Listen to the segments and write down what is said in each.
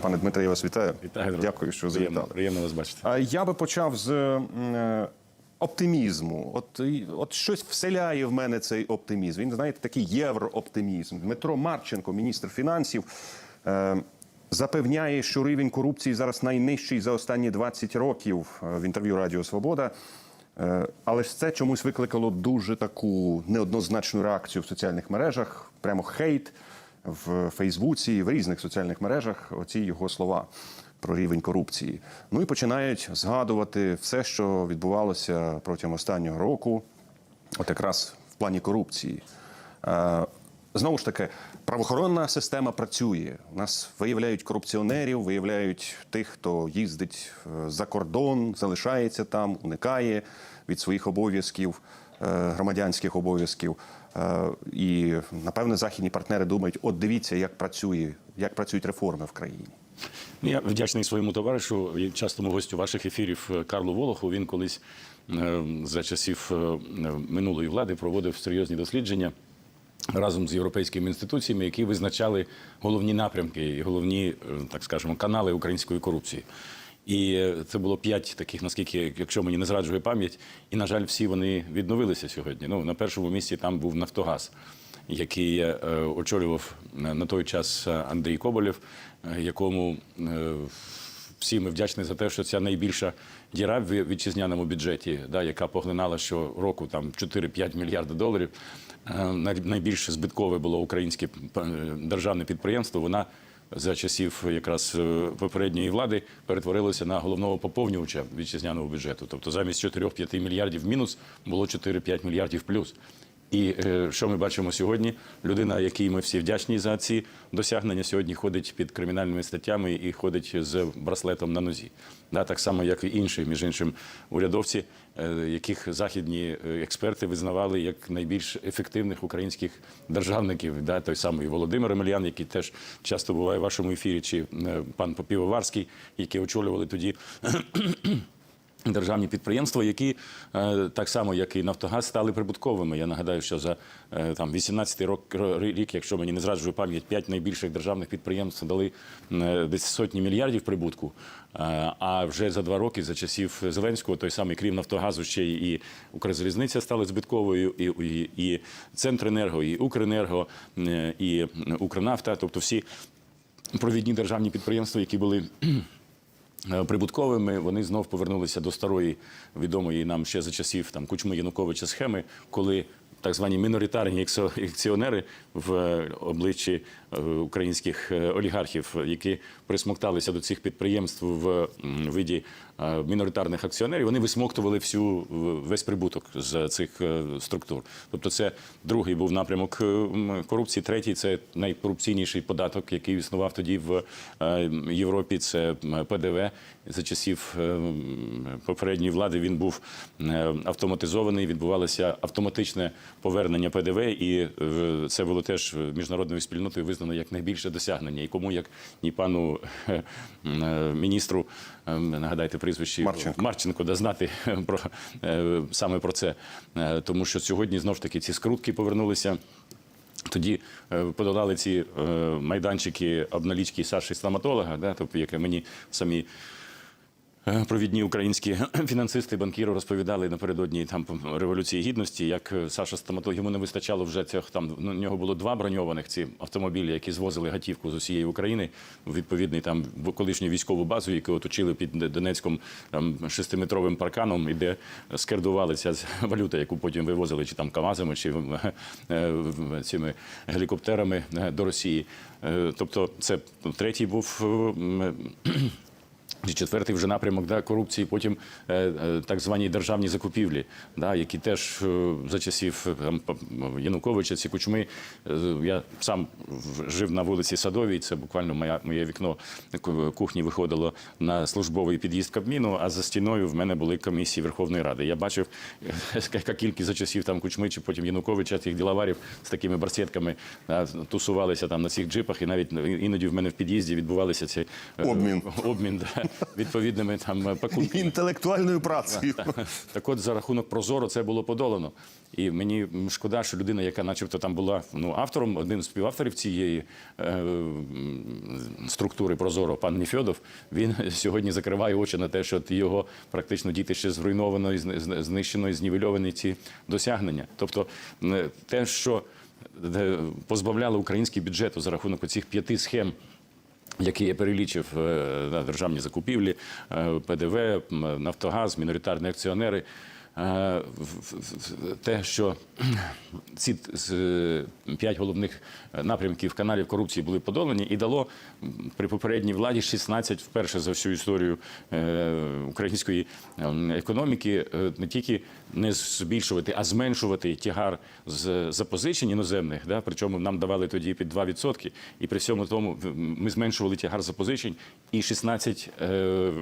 Пане Дмитре, я вас вітаю. Вітаю, друже. Дякую, що Приємно, завітали. приємно вас бачити. Я би почав з е, оптимізму. От, от щось вселяє в мене цей оптимізм. Він, знаєте, такий єврооптимізм. Дмитро Марченко, міністр фінансів, е, запевняє, що рівень корупції зараз найнижчий за останні 20 років е, в інтерв'ю Радіо Свобода. Але ж це чомусь викликало дуже таку неоднозначну реакцію в соціальних мережах, прямо хейт в Фейсбуці, в різних соціальних мережах. Оці його слова про рівень корупції. Ну і починають згадувати все, що відбувалося протягом останнього року, от якраз в плані корупції. Е, Знову ж таки, правоохоронна система працює. У нас виявляють корупціонерів, виявляють тих, хто їздить е, за кордон, залишається там, уникає від своїх обов'язків, е, громадянських обов'язків. Е, І напевне західні партнери думають: от дивіться, як працює, як працюють реформи в країні. Ну, Я вдячний своєму товаришу і частому гостю ваших ефірів е, Карлу Волоху. Він колись е, за часів минулої влади проводив серйозні дослідження разом з європейськими інституціями, які визначали головні напрямки і головні, так скажемо, канали української корупції. І е, це було п'ять таких, наскільки, якщо мені не зраджує пам'ять, і на жаль, всі вони відновилися сьогодні. Ну на першому місці там був Нафтогаз. Який е, очолював на на той час е, Андрій Коболєв, е, якому е, всі ми вдячні за те, що ця найбільша діра в вітчизняному бюджеті, да, яка поглинала щороку там 4-5 мільярдів доларів. е, Найбільш збиткове було українське е, державне підприємство. Вона за часів якраз е, попередньої влади перетворилося на головного поповнювача вітчизняного бюджету. Тобто замість 4-5 мільярдів мінус було 4-5 мільярдів плюс. І е, що ми бачимо сьогодні? Людина, якій ми всі вдячні за ці досягнення, сьогодні ходить під кримінальними статтями і ходить з браслетом на нозі. Так само, як і інші, між іншим, урядовці, е, яких західні е, експерти визнавали як найбільш ефективних українських державників. Да, той самий Володимир Емельян, який теж часто буває в вашому ефірі, чи пан Попівоварський, які очолювали тоді державні підприємства, які е, так само, як і Нафтогаз, стали прибутковими. Я нагадаю, що за е, там 18-й рок рік, якщо мені не зраджує пам'ять, п'ять найбільших державних підприємств дали е, десь сотні мільярдів прибутку. А вже за два роки, за часів Зеленського, той самий крім Нафтогазу, ще і Укрзалізниця стали збитковою, і, і, і Центренерго, і Укренерго, і Укрнафта, тобто всі провідні державні підприємства, які були прибутковими, вони знов повернулися до старої відомої нам ще за часів там Кучми Януковича схеми, коли так звані міноритарні акціонери в е, обличчі е, українських е, олігархів, які присмокталися до цих підприємств в виді е, міноритарних акціонерів, вони висмоктували всю весь прибуток з цих е, структур. Тобто, це другий був напрямок е, корупції. Третій це найкорупційніший податок, який існував тоді в е, Європі. Це ПДВ. За часів е, попередньої влади він був е, автоматизований. Відбувалося автоматичне повернення ПДВ, і е, це було теж міжнародною спільнотою визнано як найбільше досягнення. І кому як ні пану е, міністру е, нагадайте прізвище Марченко. Марченко да знати про е, саме про це, Е, тому що сьогодні знов ж таки ці скрутки повернулися. Тоді е, подолали ці майданчики обналічки Саші стоматолога, да, тобто, яке мені самі. Е, Провідні українські фінансисти, банкіри розповідали напередодні там революції гідності, як е, Саша стоматолог йому не вистачало вже цих там. Ну, у нього було два броньованих ці автомобілі, які звозили гатівку з усієї України в відповідний там колишню військову базу, яку оточили під Донецьком там шестиметровим парканом, і де скердували ця валюта, яку потім вивозили чи там КАМАЗами, чи е, цими гелікоптерами до Росії. Тобто, це третій був. четвертий вже напрямок да, корупції, потім е, е, так звані державні закупівлі, да, які теж е, за часів там, Януковича, ці кучми. е, я сам жив на вулиці Садовій, це буквально моя, моє вікно кухні виходило на службовий під'їзд Кабміну, а за стіною в мене були комісії Верховної Ради. Я бачив, яка кількість за часів там кучми чи потім Януковича, цих діловарів з такими барсетками да, тусувалися там на цих джипах, і навіть іноді в мене в під'їзді відбувалися ці е, Обмін. обмін да, відповідними там пакунками. Інтелектуальною працею. Так от за рахунок Прозоро це було подолано. І мені шкода, що людина, яка начебто там була ну, автором, один з співавторів цієї е, структури Прозоро, пан Ніфьодов, він сьогодні закриває очі на те, що його практично діти ще зруйновано, і зни- зни- знищено і знівельовані ці досягнення. Тобто те, що е, позбавляло український бюджет за рахунок оцих п'яти схем які я перелічив е, на державні закупівлі, е, ПДВ, Нафтогаз, міноритарні акціонери. Е, Те, що ці е, п'ять головних напрямків каналів корупції були подолані, і дало при попередній владі 16 вперше за всю історію е, української ем, економіки е, не тільки не збільшувати, а зменшувати тягар з запозичень іноземних. Да? Причому нам давали тоді під 2%, і при всьому тому ми зменшували тягар запозичень і 16 е, е,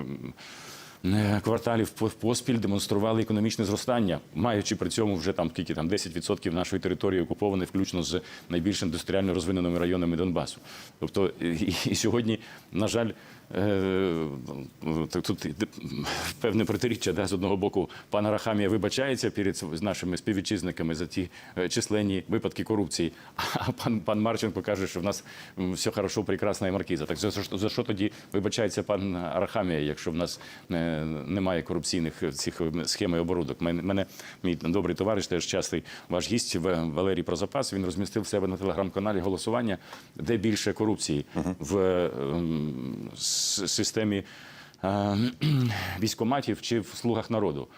кварталів поспіль демонстрували економічне зростання, маючи при цьому вже там скільки там 10% нашої території окуповане, включно з найбільш індустріально розвиненими районами Донбасу. Тобто і, і сьогодні, на жаль. Е, так Тут певне протиріччя. Да? З одного боку, пан Арахамія вибачається перед нашими співвітчизниками за ті е, численні випадки корупції. А пан, пан Марченко каже, що в нас все хорошо, прекрасна і маркіза. Так за, за що тоді вибачається пан Арахамія, якщо в нас е, немає корупційних цих схем і оборудок? Мене, мене мій добрий товариш, теж частий ваш гість Валерій Прозапас. Він розмістив в себе на телеграм-каналі голосування, де більше корупції в ем, системі е, військоматів чи в слугах народу.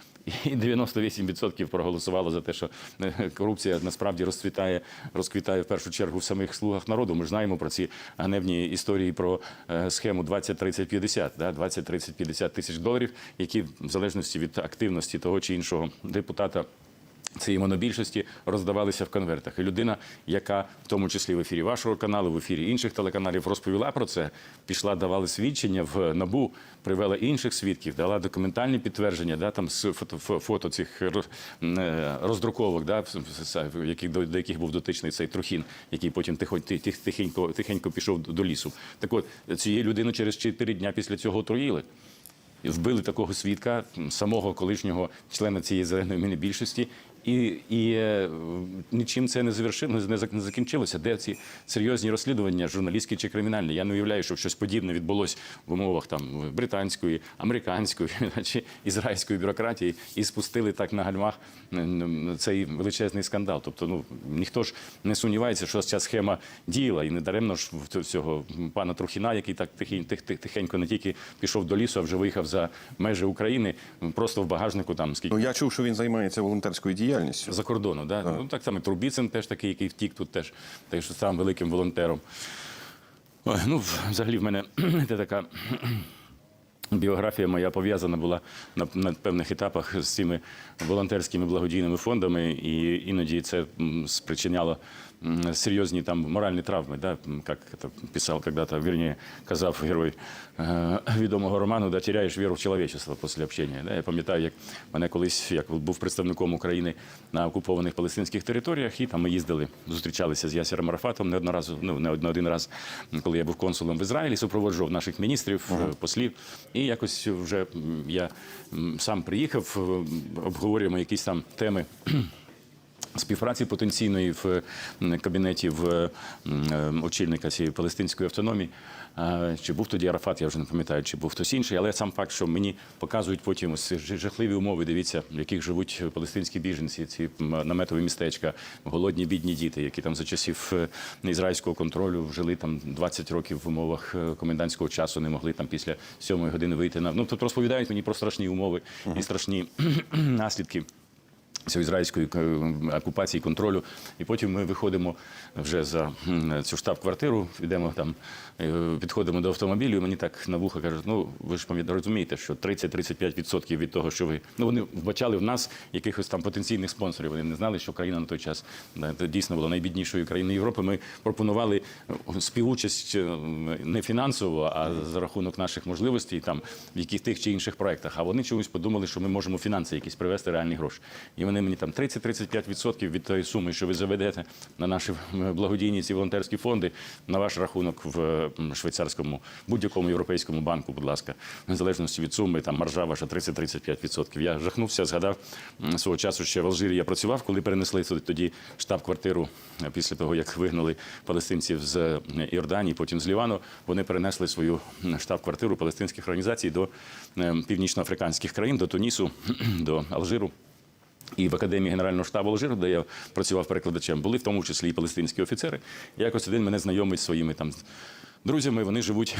І 98% проголосувало за те, що е, корупція насправді розцвітає, розквітає в першу чергу в самих слугах народу. Ми ж знаємо про ці ганебні історії про е, схему 20-30-50, да, 20-30-50 тисяч доларів, які в залежності від активності того чи іншого депутата цієї монобільшості роздавалися в конвертах. І людина, яка в тому числі в ефірі вашого каналу, в ефірі інших телеканалів розповіла про це, пішла, давала свідчення в набу, привела інших свідків, дала документальні підтвердження, да, там з фото, фото цих е, роздруковок, да, яких до, яких був дотичний цей трухін, який потім тихенько, тихенько пішов до лісу. Так от цієї людини через 4 дня після цього отруїли. Вбили такого свідка, самого колишнього члена цієї зеленої мінобільшості, і, і е, нічим це не завершило, не закінчилося. Де ці серйозні розслідування, журналістські чи кримінальні? Я не уявляю, що щось подібне відбулось в умовах там британської, американської чи ізраїльської бюрократії, і спустили так на гальмах цей величезний скандал. Тобто, ну ніхто ж не сумнівається, що ця схема діяла, і не даремно ж цього пана Трухіна, який так тихень- тих- тих- тихенько не тільки пішов до лісу, а вже виїхав за межі України, просто в багажнику там скільки. Ну я чув, що він займається волонтерською діяльністю. За кордону, да? Ну, так само Трубіцин теж такий, який втік тут теж, так що сам великим волонтером. Ой, ну, взагалі, в мене це така біографія моя пов'язана була на, на певних етапах з цими волонтерськими благодійними фондами, і іноді це спричиняло серйозні там моральні травми, да? як це писав когда-то, вірніше, казав герой е, відомого роману, да, теряєш віру в чоловічество після общення. Да? Я пам'ятаю, як мене колись, як був представником України на окупованих палестинських територіях, і там ми їздили, зустрічалися з Ясером Арафатом неодноразово, ну не один- раз, коли я був консулом в Ізраїлі, супроводжував наших міністрів, е, послів. І якось вже я сам приїхав, е, обговорюємо якісь там теми. Співпраці потенційної в кабінеті в очільника цієї палестинської автономії. Чи був тоді Арафат, я вже не пам'ятаю, чи був хтось інший, але сам факт, що мені показують потім ось жахливі умови, дивіться, в яких живуть палестинські біженці, ці наметові містечка, голодні бідні діти, які там за часів е, ізраїльського контролю жили там 20 років в умовах е, комендантського часу, не могли там після сьомої години вийти на ну тут розповідають мені про страшні умови і страшні наслідки ізраїльської е, окупації, контролю. І потім ми виходимо вже за цю штаб-квартиру, йдемо там, е, підходимо до автомобілю, і мені так на вуха кажуть, ну ви ж розумієте, що 30-35% від того, що ви. Ну вони вбачали в нас якихось там потенційних спонсорів. Вони не знали, що країна на той час дійсно була найбіднішою країною Європи. Ми пропонували е, співучасть не фінансово, а за рахунок наших можливостей там в яких тих чи інших проєктах. А вони чомусь подумали, що ми можемо фінанси якісь привести реальні гроші. І вони вони мені там 30-35% від тої суми, що ви заведете на наші благодійні ці волонтерські фонди, на ваш рахунок в швейцарському будь-якому європейському банку, будь ласка, в незалежності від суми, там маржа ваша 30-35%. Я жахнувся, згадав свого часу ще в Алжирі я працював, коли перенесли тоді штаб-квартиру е, після того, як вигнали палестинців з Іорданії, потім з Лівану. Вони перенесли свою штаб-квартиру палестинських організацій до е, північноафриканських країн, до Тунісу, до Алжиру. І в академії Генерального штабу Алжиру, де я працював перекладачем, були в тому числі і палестинські офіцери. Якось один мене знайомий з своїми там друзями. Вони живуть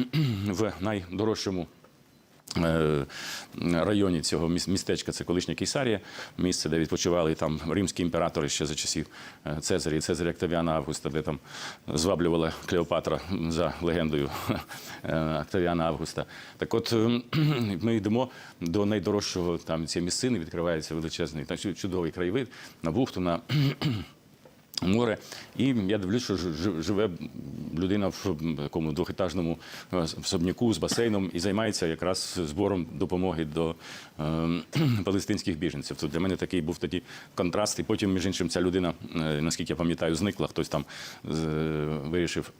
в найдорожчому. Е, Районі цього містечка це колишня Кейсарія, місце, де відпочивали там римські імператори ще за часів е, Цезаря і Цезаря Октавіана Августа, де там зваблювала Клеопатра за легендою е, Октавіана Августа. Так от е, ми йдемо до найдорожчого там цієї місцини, відкривається величезний та чудовий краєвид на бухту, на море. І я дивлюсь, що живе людина в такому двохетажному е, особняку з басейном і займається якраз збором допомоги до е, палестинських біженців. Тут для мене такий був тоді контраст. І потім, між іншим, ця людина, е, наскільки я пам'ятаю, зникла. Хтось там вирішив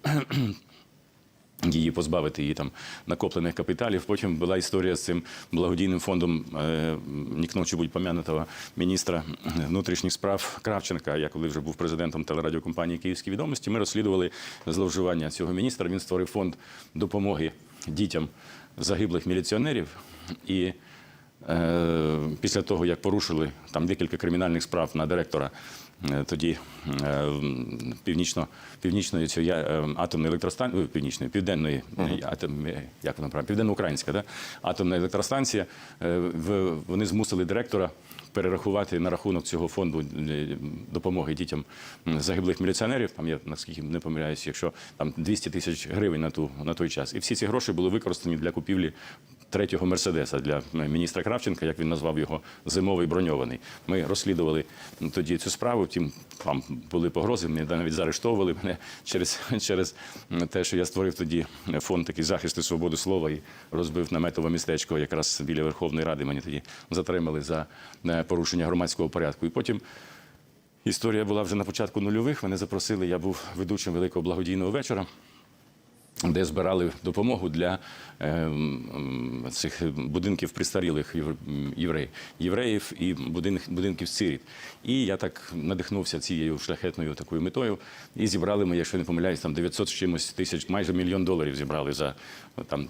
її позбавити її там накоплених капіталів. Потім була історія з цим благодійним фондом е, нікно чи будь пом'янутого міністра внутрішніх справ Кравченка. Я коли вже був президентом телерадіокомпанії Київські відомості, ми розслідували зловживання цього міністра. Він створив фонд допомоги дітям загиблих міліціонерів і. Е, Після того, як порушили там декілька кримінальних справ на директора тоді е, північно, північної цієї е, атомної електростанції, північної, південної е, атом, е, як вона правильно, південноукраїнська, да? атомна електростанція, е, вони змусили директора перерахувати на рахунок цього фонду е, допомоги дітям загиблих міліціонерів. Там я наскільки не помиляюсь, якщо там 200 тисяч гривень на ту на той час. І всі ці гроші були використані для купівлі третього мерседеса для міністра Кравченка, як він назвав його зимовий броньований. Ми розслідували тоді цю справу. Втім, там були погрози. Мене навіть заарештовували мене через, через те, що я створив тоді фонд такий захист і свободи слова і розбив наметове містечко якраз біля Верховної Ради. Мені тоді затримали за е, порушення громадського порядку. І потім. Історія була вже на початку нульових. Мене запросили. Я був ведучим великого благодійного вечора, де збирали допомогу для е, цих будинків пристарілих євреїв, і будинків сиріт. І я так надихнувся цією шляхетною такою метою. І зібрали ми, якщо не помиляюсь, там 900 з чимось тисяч, майже мільйон доларів зібрали за там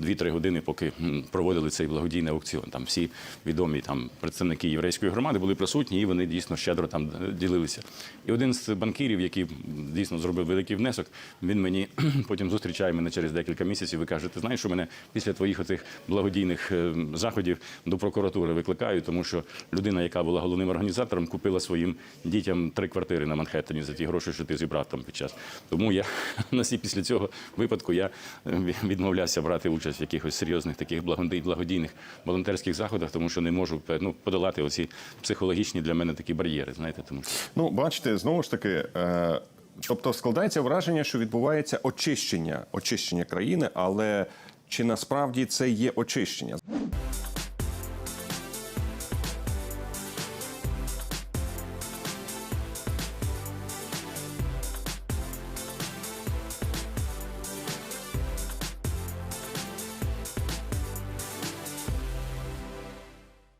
2-3 години, поки проводили цей благодійний аукціон. Там всі відомі там представники єврейської громади були присутні, і вони дійсно щедро там е, ділилися. І один з банкірів, який дійсно зробив великий внесок, він мені потім зустрічає мене через декілька місяців і каже: ти знаєш, що мене після твоїх оцих благодійних е, заходів до прокуратури викликають, тому що людина, яка була головним організатором, купила своїм дітям три квартири на Манхеттені за ті гроші, що ти зібрав там під час. Тому я на сі після цього випадку я е, відмовлявся брати участь в якихось серйозних таких благодійних волонтерських заходах, тому що не можу ну, подолати оці психологічні для мене такі бар'єри. Знаєте, тому Ну, бачите, знову ж таки. Е... Тобто складається враження, що відбувається очищення, очищення країни, але чи насправді це є очищення?